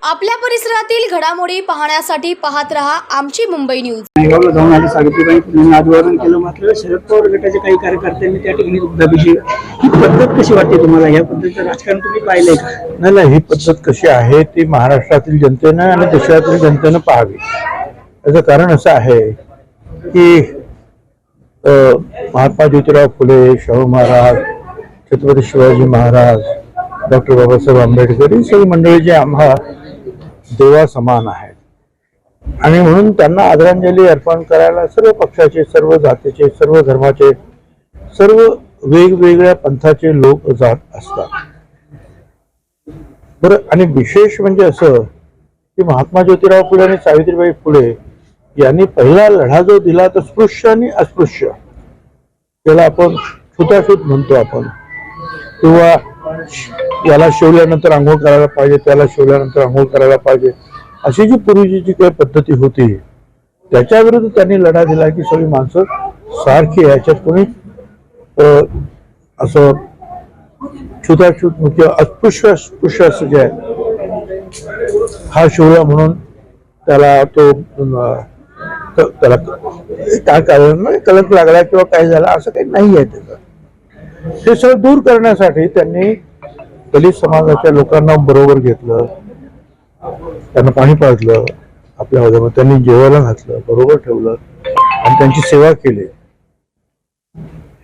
आपल्या परिसरातील घडामोडी पाहण्यासाठी पाहत रहा आमची मुंबई न्यूज. नायगावला जाऊन आले सावित्रीबाई फुलेंना अभिवादन केलं मात्र शरद पवार गटाच्या काही कार्यकर्त्यांनी त्या ठिकाणी दुग्धाभिषेक ही पद्धत कशी वाटते तुम्हाला? या पद्धतीचं राजकारण तुम्ही पाहिलंय का? नाही नाही ही पद्धत कशी आहे ती महाराष्ट्रातील जनतेनं आणि देशातील जनतेनं पाहावी. याचं कारण असं आहे की महात्मा ज्योतिराव फुले शाहू महाराज छत्रपती शिवाजी महाराज डॉक्टर बाबासाहेब आंबेडकर ही सगळी मंडळी जी आम्हा देवा समान आहेत. आणि म्हणून त्यांना आदरांजली अर्पण करायला सर्व पक्षाचे सर्व जातीचे सर्व धर्माचे सर्व वेगवेगळ्या पंथाचे लोक जात असतात. बरं आणि विशेष म्हणजे असं की महात्मा ज्योतिराव फुले आणि सावित्रीबाई फुले यांनी पहिला लढा जो दिला तर स्पृश्य आणि अस्पृश्य. त्याला आपण छुताछूत म्हणतो आपण. किंवा याला शिवल्यानंतर आंघोळ करायला पाहिजे त्याला शिवल्यानंतर आंघोळ करायला पाहिजे. अशी जी पूर्वीची जी काही पद्धती होती त्याच्या विरुद्ध त्यांनी लढा दिला की सगळी माणसं सारखी याच्यात कोणी अं, असं छुताछूत किंवा अस्पृश्य अस्पृश्य असं जे आहे हा शिवला म्हणून त्याला तो त्याला काय कारण? नाही, कलंक लागला किंवा काय झालं असं काही नाही आहे त्याचं. ते सगळं दूर करण्यासाठी त्यांनी दलित समाजाच्या लोकांना बरोबर घेतलं. त्यांना पाणी पाजलं. आपल्या हौद्यामध्ये त्यांनी जेवायला घातलं. बरोबर ठेवलं. आणि त्यांची सेवा केली.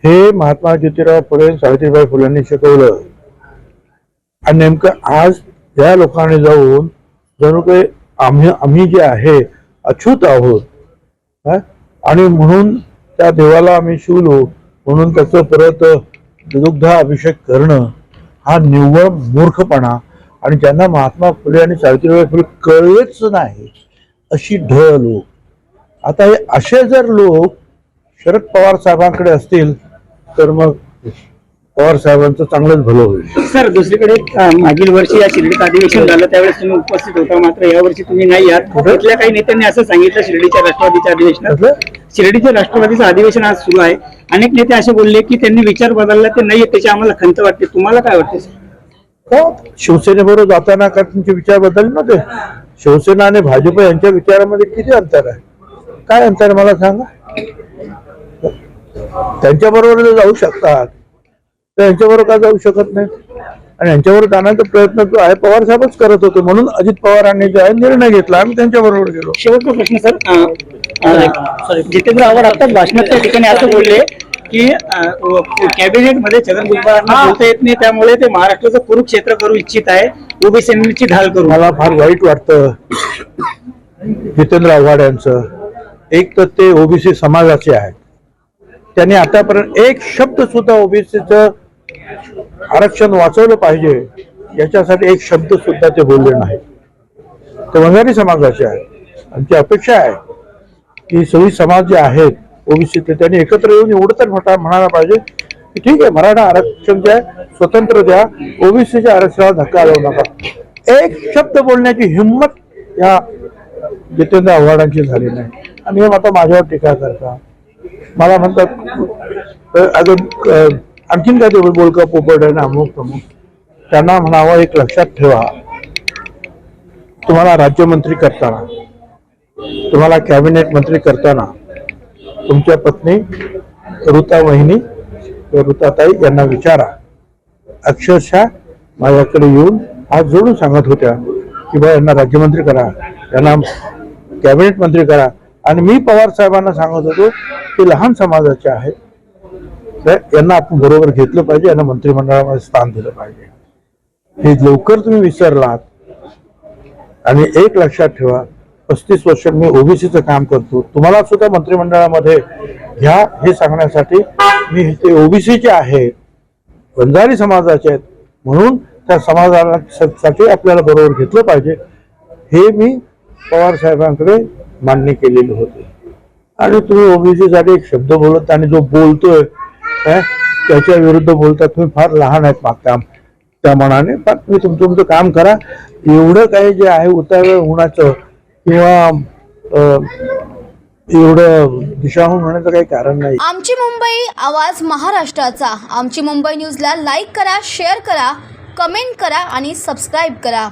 हे महात्मा ज्योतिराव फुले सावित्रीबाई फुलेंनी शिकवलं. आणि नेमकं आज या लोकांनी जाऊन जणू काही आम्ही आम्ही जे आहे अछूत आहोत. आणि म्हणून त्या देवाला आम्ही शिवलो. म्हणून त्याचं परत दुग्ध अभिषेक करणं हा निव्वळ मूर्खपणा. आणि ज्यांना महात्मा फुले आणि सावित्रीबाई फुले कळलेच नाही अशी ढ लोक. आता हे असे जर लोक शरद पवार साहेबांकडे असतील तर मग पवार साहेबांचं चांगलंच भलं होईल. सर दुसरीकडे अं, मागील वर्षी या शिर्डीत अधिवेशन झालं त्यावेळेस तुम्ही उपस्थित होता मात्र यावर्षी तुम्ही नाही आहात. इथल्या काही नेत्यांनी असं सांगितलं शिर्डीच्या राष्ट्रवादीच्या अधिवेशनात? म्हटलं शिर्डीच्या राष्ट्रवादीचं अधिवेशन आज सुरू आहे. अनेक नेते असे बोलले की त्यांनी विचार बदलला ते नाही त्याची आम्हाला खंत वाटते. तुम्हाला काय वाटते सर? हो शिवसेनेबरोबर जाताना का तुमचे विचार बदलले नव्हते? शिवसेना आणि भाजप यांच्या विचारामध्ये किती अंतर आहे? काय अंतर आहे मला सांगा? त्यांच्या बरोबर जाऊ शकतात. तर यांच्याबरोबर का जाऊ शकत नाही? आणि यांच्याबरोबर जाण्याचा प्रयत्न जो आहे पवार साहेबच करत होते म्हणून अजित पवारांनी जो आहे निर्णय घेतला. आम्ही त्यांच्या बरोबर गेलो. शेवटचा प्रश्न सर. जितेंद्र आव्हाड आता भाषणात त्या ठिकाणी असं बोलले की कॅबिनेटमध्ये छगन भुजबळांना बोलता येत नाही त्यामुळे ते महाराष्ट्राचं कुरुक्षेत्र करू इच्छित आहे ओबीसीची ढाल करू. मला फार वाईट वाटतं जितेंद्र आव्हाड यांचं. एक तर ते ओबीसी समाजाचे आहेत. त्यांनी आतापर्यंत एक शब्द सुद्धा ओबीसीचं आरक्षण वाचवलं पाहिजे याच्यासाठी एक शब्द सुद्धा ते बोलले नाही ते वंजारी समाजाचे आहेत. आमची अपेक्षा आहे की सगळी समाज जे आहेत ओबीसी ते त्यांनी एकत्र येऊन एवढं तर म्हणा- म्हणायला पाहिजे की ठीक आहे मराठा आरक्षण जे आहे स्वतंत्र द्या ओबीसीच्या आरक्षणाला धक्का लावू नका. एक शब्द बोलण्याची हिंमत या जितेंद्र आव्हाडांची झाली नाही. आणि हे आता माझ्यावर टीका करता. मला म्हणतात अजून आणखीन काय ते बोलका पोपट आहे ना अमुक प्रमुख त्यांना म्हणावं एक लक्षात ठेवा. तुम्हाला राज्यमंत्री करताना तुम्हाला कॅबिनेट मंत्री करताना तुमच्या पत्नी ऋता वहिनी ऋताताई यांना विचारा. अक्षरशः माझ्याकडे येऊन हात जोडून सांगत होत्या की बा यांना राज्यमंत्री करा यांना कॅबिनेट मंत्री करा. आणि मी पवार साहेबांना सांगत होतो की लहान समाजाचे आहेत यांना आपण बरोबर घेतलं पाहिजे यांना मंत्रिमंडळामध्ये स्थान दिलं पाहिजे. हे लवकर तुम्ही विसरलात आणि एक लक्षात ठेवा पस्तीस वर्ष मी ओबीसीचं काम करतो. तुम्हाला सुद्धा मंत्रिमंडळामध्ये घ्या हे सांगण्यासाठी मी ते ओबीसीचे आहे बंजारी समाजाचे आहेत म्हणून त्या समाजासाठी आपल्याला बरोबर घेतलं पाहिजे. हे मी पवार साहेबांकडे मान्य केलेले होते. आणि तुम्ही ओबीसी साठी एक शब्द बोलत आणि जो बोलतोय त्याच्या विरुद्ध बोलता तुम्ही फार लहान आहेत मागच्या त्या मनाने. पण तुम्ही तुमचं तुमचं काम करा. एवढं काही जे आहे उतावळ होण्याचं किंवा एवढं दिशाहून होण्याचं काही कारण नाही. आमची मुंबई आवाज महाराष्ट्राचा. आमची मुंबई न्यूजला लाईक करा शेअर करा कमेंट करा आणि सबस्क्राईब करा.